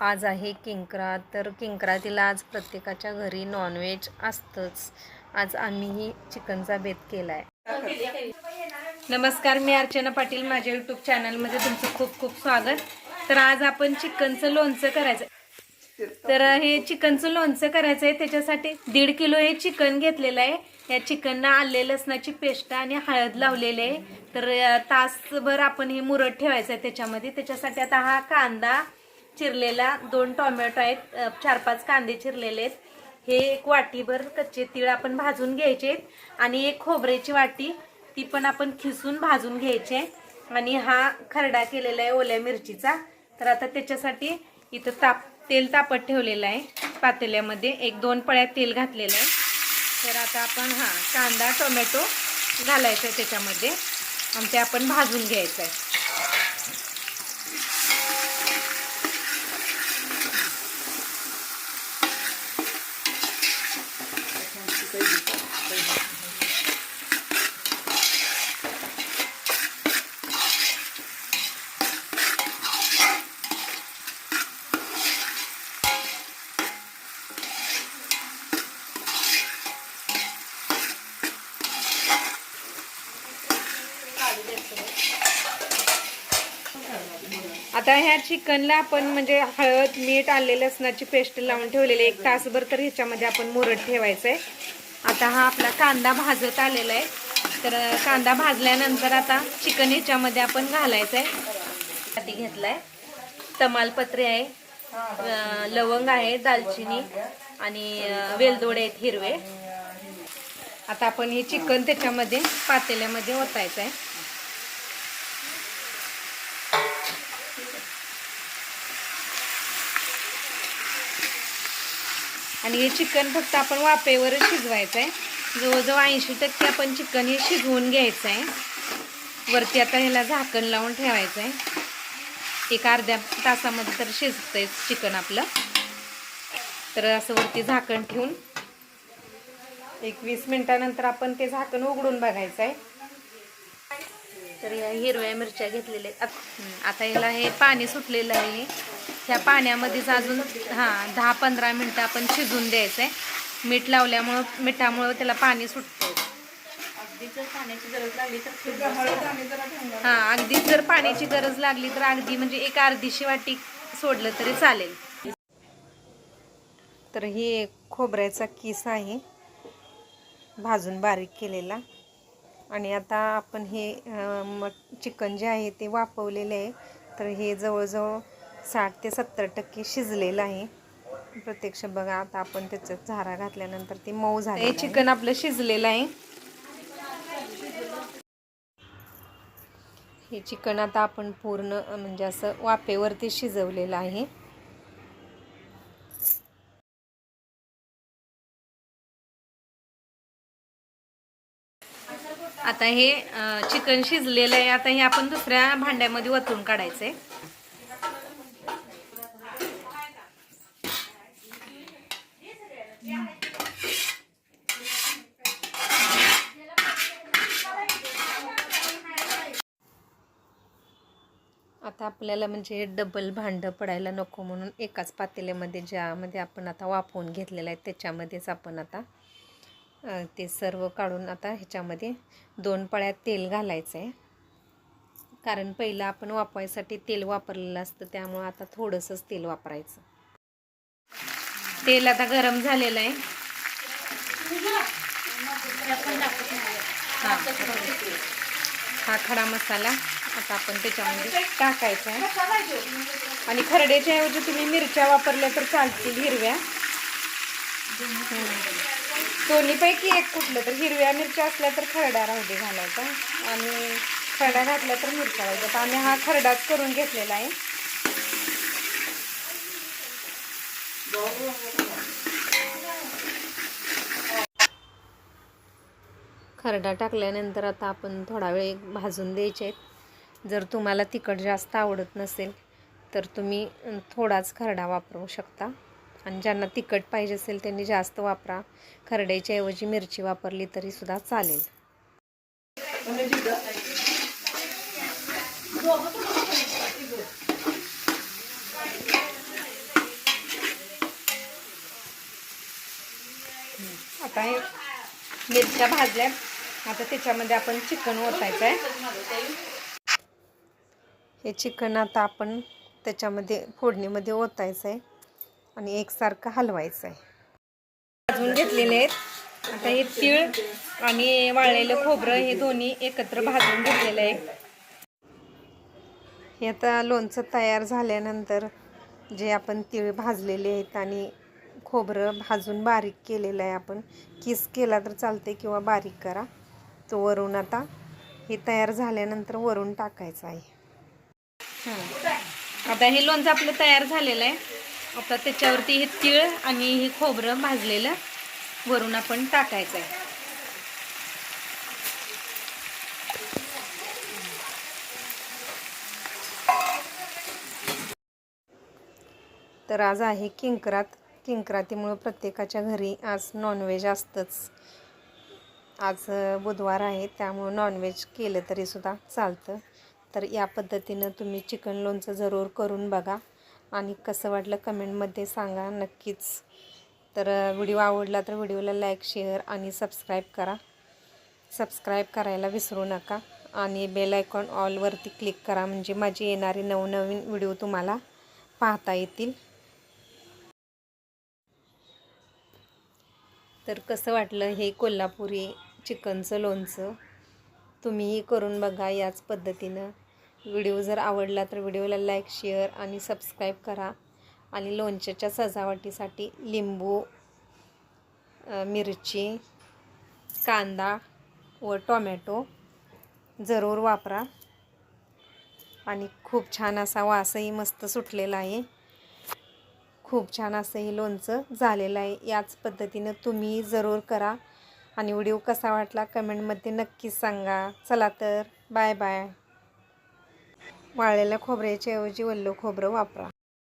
आज आहे किंकरा. तर किंकरातील आज प्रत्येकाच्या घरी नॉनव्हेज असतंच. आज आम्हीही चिकनचा बेत केला आहे नमस्कार मी अर्चना पाटील. माझ्या यूट्यूब चॅनलमध्ये तुमचं खूप खूप स्वागत. तर आज आपण चिकनचं लोणचं करायचं. तर हे चिकनचं लोणचं करायचं आहे त्याच्यासाठी दीड किलो हे चिकन घेतलेलं आहे. या चिकनला आले लसणाची पेस्ट आणि हळद लावलेली आहे. तर तासभर आपण हे मुरत ठेवायचं आहे त्याच्यामध्ये. त्याच्यासाठी आता हा कांदा चिरलेला दोन टोमॅटो आहेत चार पाच कांदे चिरलेले आहेत. हे एक वाटीभर कच्चे तीळ आपण भाजून घ्यायचे आहेत आणि एक खोबऱ्याची वाटी ती पण आपण खिसून भाजून घ्यायचे आणि हा खरडा केलेला आहे ओल्या मिरचीचा. तर आता त्याच्यासाठी इथं ताप तेल तापत ठेवलेलं आहे पातेल्यामध्ये. एक दोन पळ्या तेल घातलेलं आहे. तर आता आपण हा कांदा टोमॅटो घालायचा आहे त्याच्यामध्ये. आणि ते आपण भाजून घ्यायचं आहे. आता ह्या चिकनला आपण म्हणजे हळद मीठ आले लसणाची पेस्ट लावून ठेवलेली आहे. एक तासभर तर ह्याच्यामध्ये आपण मुरट ठेवायचं आहे आता हा आपला कांदा भाजत आलेला आहे. तर कांदा भाजल्यानंतर आता चिकन ह्याच्यामध्ये आपण घालायचं आहे ती घेतलाय. तमालपत्रे आहे लवंग आहे दालचिनी आणि वेलदोडे आहेत हिरवे. आता आपण हे चिकन त्याच्यामध्ये पातेल्यामध्ये ओतायचं आहे आणि हे चिकन फक्त आपण वाफेवरच शिजवायचं आहे जवळजवळ ऐंशी टक्के आपण चिकन हे शिजवून घ्यायचं आहे वरती आता ह्याला झाकण लावून ठेवायचं आहे एक अर्ध्या तासामध्ये तर शिजतंय चिकन आपलं. तर असं वरती झाकण ठेवून एक वीस मिनिटानंतर आपण ते झाकण उघडून बघायचं आहे तर या हिरव्या मिरच्या घेतलेल्या आहेत. आता ह्याला हे पाणी सुटलेलं आहे. ह्या पाण्यामध्येच अजून हां दहा पंधरा मिनटं आपण शिजून द्यायचं. आहे मीठ लावल्यामुळं मिठामुळं त्याला पाणी सुटतं हां अगदीच जर पाण्याची गरज लागली तर अगदी म्हणजे एक अर्धीशी वाटी सोडलं तरी चालेल. तर ही खोबऱ्याचा किस आहे. भाजून बारीक केलेला. आणि आता आपण हे चिकन जे आहे ते वाफवलेलं आहे. तर हे जवळजवळ साठ ते सत्तर टक्के शिजलेलं आहे. प्रत्यक्ष बघा आता आपण त्याच्यात झारा घातल्यानंतर ते मऊ झाले हे चिकन आपलं शिजलेलं आहे. हे चिकन आता आपण पूर्ण म्हणजे असं वाफेवरती शिजवलेलं आहे. आता हे चिकन शिजलेलं आहे. आता हे आपण दुसऱ्या भांड्यामध्ये वतून काढायचं आहे आता आपल्याला म्हणजे डबल भांडं पडायला नको म्हणून एकाच पातेल्यामध्ये ज्यामध्ये आपण आता वाफवून घेतलेलं आहे त्याच्यामध्येच आपण आता ते सर्व काढून आता ह्याच्यामध्ये दोन पळ्यात तेल घालायचं आहे कारण पहिलं आपण वापरायसाठी तेल वापरलेलं असतं त्यामुळं आता थोडंसंच तेल वापरायचं. तेल आता गरम झालेलं आहे. हा खडा मसाला. आता आपण त्याच्यामध्ये टाकायचं आहे. आणि खरड्याच्या ऐवजी तुम्ही मिरच्या वापरल्या तर चालतील हिरव्या. दोन्हीपैकी एक कुठलं तर हिरव्या मिरच्या असल्या तर खरडा राहू दे घालायचा. आणि खरडा घातला तर मिरच्या राहू आम्ही हा खरडाच करून घेतलेला आहे. खरडा टाकल्यानंतर आता आपण थोडा वेळ भाजून द्यायचे आहेत. जर तुम्हाला तिखट जास्त आवडत नसेल तर तुम्ही थोडाच खरडा वापरू शकता. आणि ज्यांना तिखट पाहिजे असेल त्यांनी जास्त वापरा. खरड्याच्या ऐवजी मिरची वापरली तरी सुद्धा चालेल. आता मिरच्या भाजल्या. आता त्याच्यामध्ये आपण चिकन ओतायचं आहे. हे चिकन आता आपण त्याच्यामध्ये फोडणीमध्ये ओतायचं आहे आणि एकसारखं हलवायचं आहे भाजून घेतलेले आहेत. आता हे तीळ आणि वाळलेलं खोबरं हे दोन्ही एकत्र भाजून घेतलेलं आहे. हे आता लोणचं तयार झाल्यानंतर जे आपण तीळ भाजलेले आहेत आणि खोबरं भाजून बारीक केलेलं आहे आपण किस केला तर चालते किंवा बारीक करा. तो वरून आता हे तयार झाल्यानंतर वरून टाकायचं आहे. आता हे लोणचं आपलं तयार झालेलं आहे. आता त्याच्यावरती हे तीळ आणि हे खोबरं भाजलेलं वरून आपण टाकायचं आहे. तर आज आहे किंकरात. किंकरातीमुळं प्रत्येकाच्या घरी आज नॉनव्हेज असतंच. आज बुधवार आहे त्यामुळं नॉनव्हेज केलं तरीसुद्धा चालतं. तर या पद्धतीनं तुम्ही चिकन लोणचं जरूर करून बघा. आणि कसं वाटलं कमेंटमध्ये सांगा नक्कीच. तर व्हिडिओ आवडला तर व्हिडिओला लाईक शेअर आणि सबस्क्राईब करा. सबस्क्राईब करायला विसरू नका. आणि बेल आयकॉन ऑलवरती क्लिक करा म्हणजे माझी येणारी नवनवीन व्हिडिओ तुम्हाला पाहता येतील. तर कसं वाटलं हे कोल्हापुरी चिकनचं लोणचं? तुम्हीही करून बघा याच पद्धतीनं. व्हिडिओ जर आवडला तर व्हिडिओला लाईक शेअर आणि सबस्क्राईब करा. आणि लोणच्याच्या सजावटीसाठी लिंबू मिरची कांदा व टोमॅटो जरूर वापरा. आणि खूप छान असा वासही मस्त सुटलेला आहे. खूप छान असं हे लोणचं झालेलं आहे. याच पद्धतीनं तुम्ही जरूर करा. आणि व्हिडिओ कसा वाटला कमेंटमध्ये नक्कीच सांगा. चला तर बाय बाय. वाळलेल्या खोबऱ्याच्या ऐवजी वल्लं खोबरं वापरा.